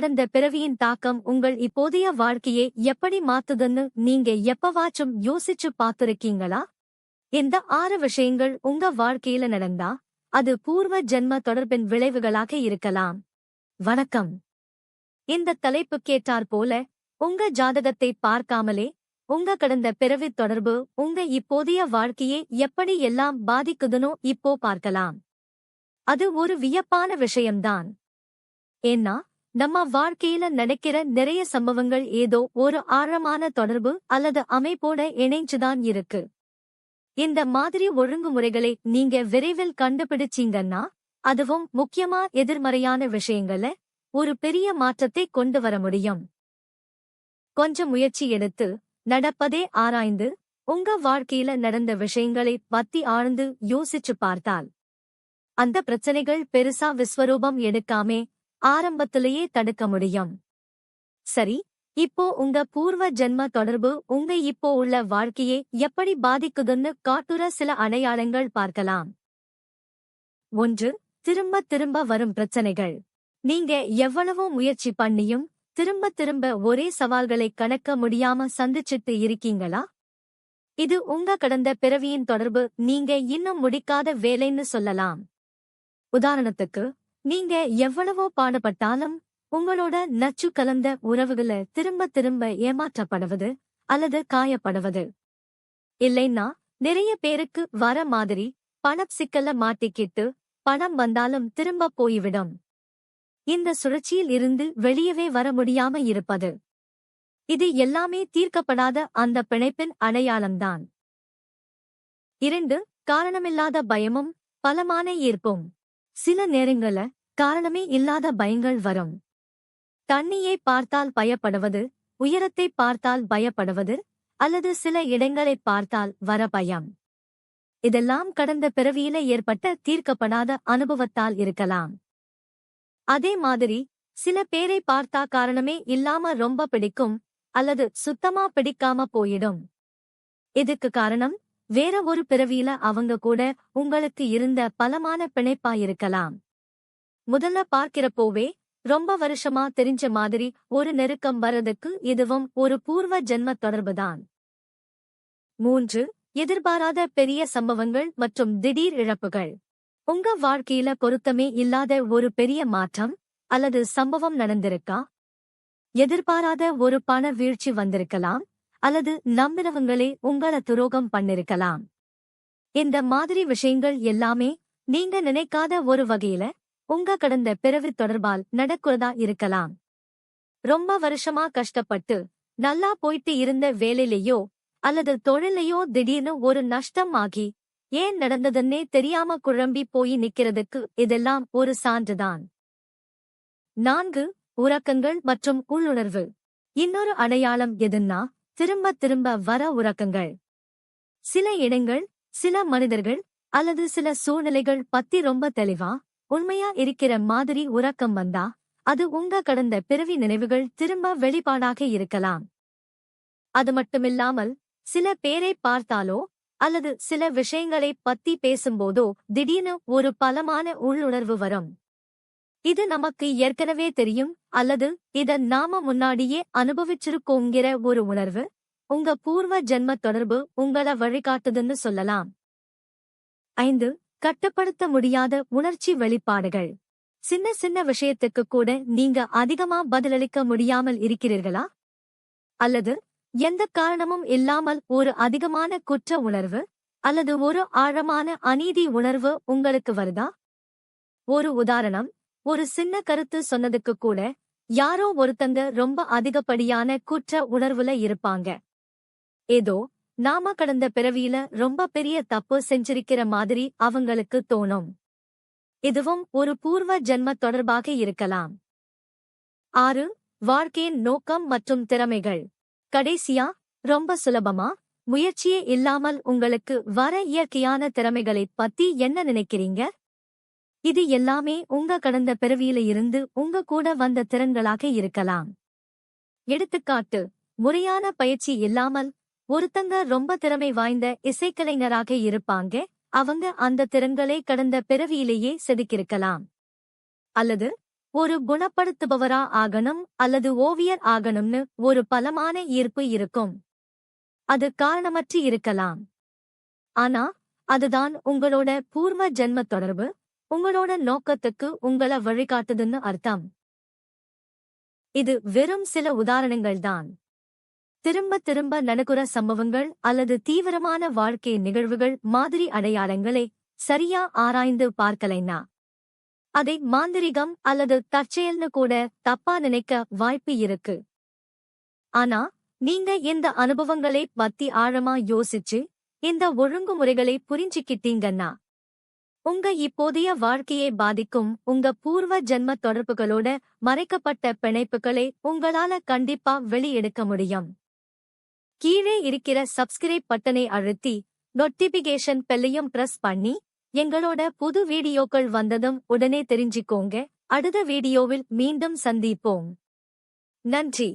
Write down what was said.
கடந்த பிறவியின் தாக்கம் உங்கள் இப்போதைய வாழ்க்கையை எப்படி மாத்துதுன்னு நீங்க எப்பவாச்சும் யோசிச்சு பார்த்திருக்கீங்களா? இந்த ஆறு விஷயங்கள் உங்க வாழ்க்கையில நடந்தா அது பூர்வ ஜென்ம தொடர்பின் விளைவுகளாக இருக்கலாம். வணக்கம். இந்த தலைப்பு கேட்டார் போல உங்க ஜாதகத்தை பார்க்காமலே உங்க கடந்த பிறவி தொடர்பு உங்க இப்போதைய வாழ்க்கையை எப்படி எல்லாம் பாதிக்குதுனோ இப்போ பார்க்கலாம். அது ஒரு வியப்பான விஷயம்தான். ஏன்னா நம்ம வாழ்க்கையில நடக்கிற நிறைய சம்பவங்கள் ஏதோ ஒரு ஆழமான தொடர்பு அல்லது அமைப்போட இணைஞ்சுதான் இருக்கு. இந்த மாதிரி ஒழுங்குமுறைகளை நீங்க விரைவில் கண்டுபிடிச்சீங்கன்னா அதுவும் முக்கியமா எதிர்மறையான விஷயங்கள ஒரு பெரிய மாற்றத்தை கொண்டு வர முடியும். கொஞ்சம் முயற்சி எடுத்து நடப்பதே ஆராய்ந்து உங்க வாழ்க்கையில நடந்த விஷயங்களை பத்தி ஆழ்ந்து யோசிச்சு பார்த்தால் அந்த பிரச்சனைகள் பெருசா விஸ்வரூபம் எடுக்காமே ஆரம்பத்திலேயே தடுக்க முடியும். சரி இப்போ உங்க பூர்வ ஜென்ம தொடர்பு உங்க இப்போ உள்ள வாழ்க்கையை எப்படி பாதிக்குதுன்னு காட்டுற சில அடையாளங்கள் பார்க்கலாம். ஒன்று திரும்ப திரும்ப வரும் பிரச்சனைகள். நீங்க எவ்வளவோ முயற்சி பண்ணியும் திரும்ப திரும்ப ஒரே சவால்களை கணக்க முடியாம சந்திச்சிட்டு இருக்கீங்களா? இது உங்க கடந்த பிறவியின் தொடர்பு நீங்க இன்னும் முடிக்காத வேலைன்னு சொல்லலாம். உதாரணத்துக்கு நீங்க எவ்வளவோ பாடுபட்டாலும் உங்களோட நச்சு கலந்த உறவுகள திரும்ப திரும்ப ஏமாற்றப்படுவது அல்லது காயப்படுவது. இல்லைன்னா நிறைய பேருக்கு வர மாதிரி பணம் சிக்கல மாட்டிக்கிட்டு பணம் வந்தாலும் திரும்ப போய்விடும். இந்த சுழற்சியில் இருந்து வெளியவே வர முடியாம இருப்பது. இது எல்லாமே தீர்க்கப்படாத அந்த பிணைப்பின் அடையாளம்தான். இரண்டு காரணமில்லாத பயமும் பலமான ஈர்ப்பும். சில நேரங்கள காரணமே இல்லாத பயங்கள் வரும். தண்ணியை பார்த்தால் பயப்படுவது உயரத்தை பார்த்தால் பயப்படுவது அல்லது சில இடங்களை பார்த்தால் வர பயம். இதெல்லாம் கடந்த பிறவியில ஏற்பட்ட தீர்க்கப்படாத அனுபவத்தால் இருக்கலாம். அதே மாதிரி சில பேரை பார்த்தா காரணமே இல்லாம ரொம்ப பிடிக்கும் அல்லது சுத்தமா பிடிக்காம போயிடும். இதுக்கு காரணம்? வேற ஒரு பிறவியில அவங்க கூட உங்களுக்கு இருந்த பலமான பிணைப்பா இருக்கலாம் முதல்ல பார்க்கிறப்போவே ரொம்ப வருஷமா தெரிஞ்ச மாதிரி ஒரு நெருக்கம் வரதுக்கு இதுவும் ஒரு பூர்வ ஜென்ம தொடர்புதான். மூன்று எதிர்பாராத பெரிய சம்பவங்கள் மற்றும் திடீர் இழப்புகள். உங்க வாழ்க்கையில பொருத்தமே இல்லாத ஒரு பெரிய மாற்றம் அல்லது சம்பவம் நடந்திருக்கா? எதிர்பாராத ஒரு பண வீழ்ச்சி வந்திருக்கலாம் அல்லது நம்பினவங்களே உங்கள துரோகம் பண்ணிருக்கலாம். இந்த மாதிரி விஷயங்கள் எல்லாமே நீங்க நினைக்காத ஒரு வகையில உங்க கடந்த பிறவி தொடர்பால் நடக்கிறதா இருக்கலாம். ரொம்ப வருஷமா கஷ்டப்பட்டு நல்லா போயிட்டு இருந்த வேலையிலேயோ அல்லது தொழிலையோ திடீர்னு ஒரு நஷ்டம் ஆகி ஏன் நடந்ததுன்னே தெரியாம குழம்பி போய் நிக்கிறதுக்கு இதெல்லாம் ஒரு சான்றுதான். நான்கு உறக்கங்கள் மற்றும் உள்ளுணர்வு. இன்னொரு அடையாளம் எதுன்னா திரும்ப திரும்ப வர உறக்கங்கள். சில இடங்கள் சில மனிதர்கள் அல்லது சில சூழ்நிலைகள் பத்தி ரொம்ப தெளிவா உண்மையா இருக்கிற மாதிரி உறக்கம் வந்தா அது உங்க கடந்த பிறவி நினைவுகள் திரும்ப வெளிப்பாடாக இருக்கலாம். அது மட்டுமில்லாமல் சில பேரை பார்த்தாலோ அல்லது சில விஷயங்களை பத்தி பேசும்போதோ திடீர்னு ஒரு பலமான உள்ளுணர்வு வரும். இது நமக்கு ஏற்கனவே தெரியும் அல்லது இத நாம முன்னாடியே அனுபவிச்சிருக்கோங்கிற ஒரு உணர்வு உங்க பூர்வ ஜென்ம தொடர்பு உங்கள வழிகாட்டுதுன்னு சொல்லலாம். ஐந்து கட்டுப்படுத்த முடியாத உணர்ச்சி வெளிப்பாடுகள். சின்ன சின்ன விஷயத்துக்கு கூட நீங்க அதிகமா பதிலளிக்க முடியாமல் இருக்கிறீர்களா? அல்லது எந்த காரணமும் இல்லாமல் ஒரு அதிகமான குற்ற உணர்வு அல்லது ஒரு ஆழமான அநீதி உணர்வு உங்களுக்கு வருதா? ஒரு உதாரணம் ஒரு சின்ன கருத்து சொன்னதுக்கு கூட யாரோ ஒருத்தங்க ரொம்ப அதிகப்படியான குற்ற உணர்வுல இருப்பாங்க. ஏதோ நாம கடந்த பிறவியில ரொம்ப பெரிய தப்பு செஞ்சிருக்கிற மாதிரி அவங்களுக்கு தோணும். இதுவும் ஒரு பூர்வ ஜென்ம தொடர்பாக இருக்கலாம். ஆறு வாழ்க்கையின் நோக்கம் மற்றும் திறமைகள். கடைசியா ரொம்ப சுலபமா முயற்சியே இல்லாமல் உங்களுக்கு வர இயற்கையான திறமைகளைப் பத்தி என்ன நினைக்கிறீங்க? இது எல்லாமே உங்க கடந்த பிறவியில இருந்து உங்க கூட வந்த திறன்களாக இருக்கலாம். எடுத்துக்காட்டு முறையான பயிற்சி இல்லாமல் ஒருத்தங்க ரொம்ப திறமை வாய்ந்த இசைக்கலைஞராக இருப்பாங்க அவங்க அந்த திறன்களை கடந்த பிறவியிலேயே செதுக்கியிருக்கலாம். அல்லது ஒரு குணப்படுத்துபவரா ஆகணும் அல்லது ஓவியர் ஆகணும்னு ஒரு பலமான ஈர்ப்பு இருக்கும். அது காரணமற்று இருக்கலாம். ஆனா அதுதான் உங்களோட பூர்வ ஜென்ம தொடர்பு உங்களோட நோக்கத்துக்கு உங்கள வழிகாட்டுதுன்னு அர்த்தம். இது வெறும் சில உதாரணங்கள்தான். திரும்ப திரும்ப நடக்குற சம்பவங்கள் அல்லது தீவிரமான வாழ்க்கை நிகழ்வுகள் மாதிரி அடையாளங்களை சரியா ஆராய்ந்து பார்க்கலைன்னா அதை மாந்திரிகம் அல்லது தற்செயல்னு கூட தப்பா நினைக்க வாய்ப்பு இருக்கு. ஆனா நீங்க இந்த அனுபவங்களை பத்தி ஆழமா யோசிச்சு இந்த ஒழுங்குமுறைகளை புரிஞ்சுக்கிட்டீங்கன்னா உங்க இப்போதைய வாழ்க்கையை பாதிக்கும் உங்க பூர்வ ஜென்ம தொடர்புகளோட மறைக்கப்பட்ட பிணைப்புகளை உங்களால கண்டிப்பா வெளியெடுக்க முடியும். கீழே இருக்கிற சப்ஸ்கிரைப் பட்டனை அழுத்தி நோட்டிபிகேஷன் பெல்லையும் பிரஸ் பண்ணி எங்களோட புது வீடியோக்கள் வந்ததும் உடனே தெரிஞ்சுக்கோங்க. அடுத்த வீடியோவில் மீண்டும் சந்திப்போம். நன்றி.